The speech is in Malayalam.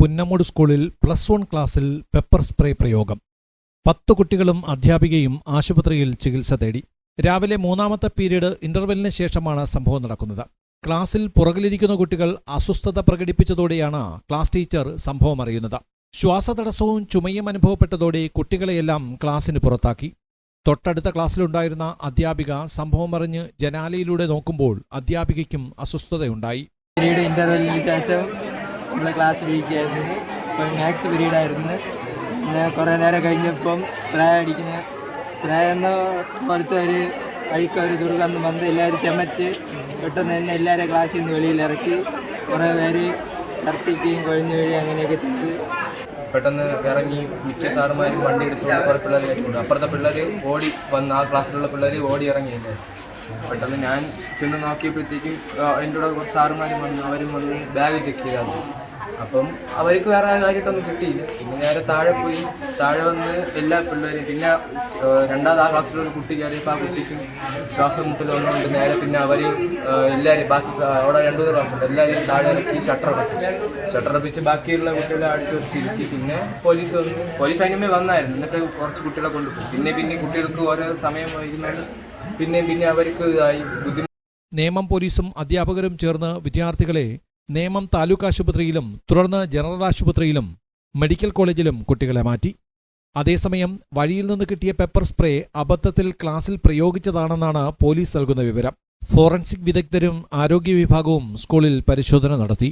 പുന്നമൂട് സ്കൂളിൽ പ്ലസ് വൺ ക്ലാസ്സിൽ പെപ്പർ സ്പ്രേ പ്രയോഗം. പത്ത് കുട്ടികളും അധ്യാപികയും ആശുപത്രിയിൽ ചികിത്സ തേടി. രാവിലെ മൂന്നാമത്തെ പീരീഡ് ഇന്റർവെല്ലിന് ശേഷമാണ് സംഭവം നടക്കുന്നത്. ക്ലാസ്സിൽ പുറകിലിരിക്കുന്ന കുട്ടികൾ അസ്വസ്ഥത പ്രകടിപ്പിച്ചതോടെയാണ് ക്ലാസ് ടീച്ചർ സംഭവം അറിയുന്നത്. ശ്വാസതടസ്സവും ചുമയും അനുഭവപ്പെട്ടതോടെ കുട്ടികളെയെല്ലാം ക്ലാസ്സിന് പുറത്താക്കി. തൊട്ടടുത്ത ക്ലാസ്സിലുണ്ടായിരുന്ന അധ്യാപിക സംഭവം അറിഞ്ഞ് ജനാലയിലൂടെ നോക്കുമ്പോൾ അധ്യാപികയ്ക്കും അസ്വസ്ഥതയുണ്ടായി. ശേഷം നമ്മൾ ക്ലാസ്സിലിരിക്കുകയായിരുന്നു അപ്പോൾ മാത്സ് പീരീഡ് ആയിരുന്നു. പിന്നെ കുറേ നേരം കഴിഞ്ഞപ്പം സ്പ്രേ അടിക്കുന്ന സ്പ്രേ എന്ന പോലത്തെ ഒരു അഴുക്ക ഒരു ദുർഗന്ധം വന്ന് എല്ലാവരും ചമച്ച് പെട്ടെന്ന് തന്നെ എല്ലാവരും ക്ലാസ്സിൽ നിന്ന് വെളിയിൽ ഇറക്കി. കുറേ പേര് ഛർദിക്കുകയും കൊഴിഞ്ഞു വീഴുകയും അങ്ങനെയൊക്കെ ചെയ്ത്. പെട്ടെന്ന് ഇറങ്ങി മിക്ക സാറുമാരും വണ്ടി എടുത്തുകൊണ്ട് കുറേ പിള്ളേർ അപ്പുറത്തെ പിള്ളേർ ഓടി വന്ന് ആ ക്ലാസ്സിലുള്ള പിള്ളേർ ഓടി ഇറങ്ങിയില്ലേ? പെട്ടെന്ന് ഞാൻ ചെന്ന് നോക്കിയപ്പോഴത്തേക്കും എന്റെ കൂടെ കുറച്ച് സാറുമാരും വന്ന് അവരും വന്ന് ബാഗ് ചെക്ക് ചെയ്തായിരുന്നു. അപ്പം അവർക്ക് വേറെ കാര്യമായിട്ടൊന്നും കിട്ടിയില്ല. പിന്നെ നേരെ താഴെ പോയി താഴെ വന്ന് എല്ലാ പിള്ളേരും പിന്നെ രണ്ടാമത് ആ ക്ലാസ്സിലൊരു കുട്ടി കയറിയപ്പോൾ ആ കുട്ടിക്കും ശ്വാസം മുട്ടൽ വന്നുകൊണ്ട് നേരെ പിന്നെ അവർ എല്ലാവരും ബാക്കി അവിടെ രണ്ടു മൂന്ന് ക്ലാസ്സുണ്ട് എല്ലാവരും താഴെ ഇറക്കി ഷട്ടർ അടപ്പിച്ച് ഷട്ടർ അടപ്പിച്ച് ബാക്കിയുള്ള കുട്ടികളെ അടുത്ത് തിരുത്തി പിന്നെ പോലീസ് വന്നു. പോലീസ് അതിനുമേ വന്നായിരുന്നു. എന്നിട്ട് കുറച്ച് കുട്ടികളെ കൊണ്ടുപോയി. പിന്നെ പിന്നെ കുട്ടികൾക്ക് ഓരോ സമയം വൈകുന്നത് പിന്നെ പിന്നെ അവർക്ക് നേമം പോലീസും അധ്യാപകരും ചേർന്ന് വിദ്യാർത്ഥികളെ നേമം താലൂക്ക് ആശുപത്രിയിലും തുടർന്ന് ജനറൽ ആശുപത്രിയിലും മെഡിക്കൽ കോളേജിലും കുട്ടികളെ മാറ്റി. അതേസമയം വഴിയിൽ നിന്ന് കിട്ടിയ പെപ്പർ സ്പ്രേ അബദ്ധത്തിൽ ക്ലാസ്സിൽ പ്രയോഗിച്ചതാണെന്നാണ് പോലീസ് നൽകുന്ന വിവരം. ഫോറൻസിക് വിദഗ്ധരും ആരോഗ്യ വിഭാഗവും സ്കൂളിൽ പരിശോധന നടത്തി.